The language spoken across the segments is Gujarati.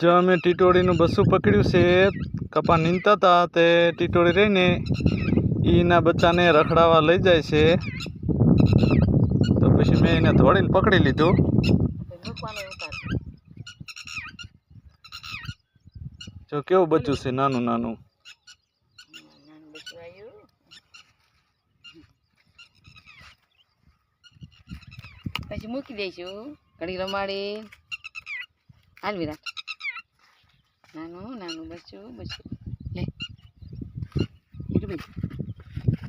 જો અમે ટીટોળીનું બસું પકડ્યું છે, કપા નીંદતા હતા તે ટીટોળી રહીને એના બચ્ચાને રખડાવવા લઈ જાય છે. તો પછી મેં એને ધોળીને પકડી લીધું. જો કેવું બચ્ચું છે, નાનું નાનું. પછી મૂકી દઈશું. ઘડી રમાડી. હાલ વિરાટ નાનું નાનું બચ્યું બચ્યું લે. એટલું ભાઈ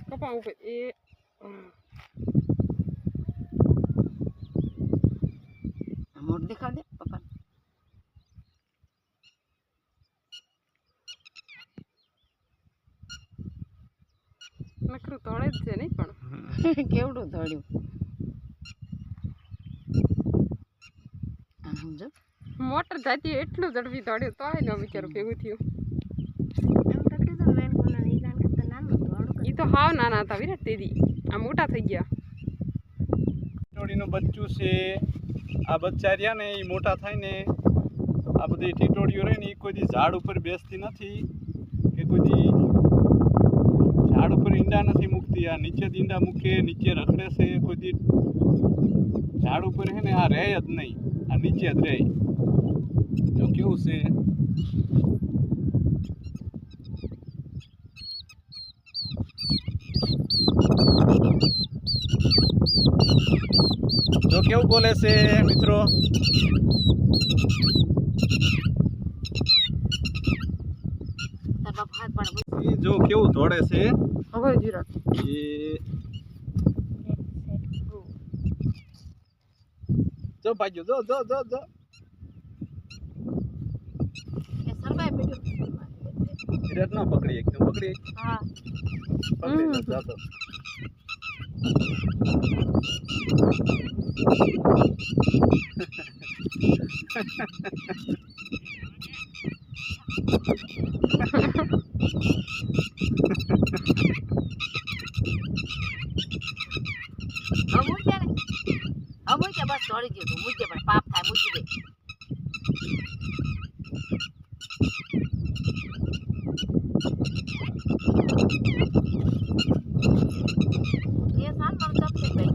કપા ઉપર એ મોઢું દેખાડ દે પપ્પા. નકરું તળે જ છે નહીં પણ. કેવડું તળ્યું? આ સમજો મોટર જાતી એટલું ઝડપી દોડ્યું તો ન બિચારું ભેગું થયું. એ તો હાવ નાના હતા વિરાટ તેદી. આ મોટા થઈ ગયા. ટીટોળીનું બચ્ચું છે. આ બચ્ચા રહ્યા ને એ મોટા થાય ને આ બધી ટીટોળીઓ રહે ને એ કોઈ ઝાડ ઉપર બેસતી નથી કે કોઈ ઝાડ ઉપર ઈંડા નથી મૂકતી. આ નીચે ઈંડા મૂકે નીચે રખડે છે કોઈ ઝાડ ઉપર રહે ને આ રહે જ નહીં. આ નીચે જ રહે. કેવું છે. જો કેવું બોલે છે મિત્રો? જો કેવું દોડે છે. જો ભાગ્યો જો જો જો જો એ સિરેટ ના પકડી એકદમ પકડી હા પકડી જાતો. હવે મૂકી દે ને હવે મૂકી બસ દોડી ગયું મૂકી પણ પાપ થાય મૂકી દે Yes, I'm going to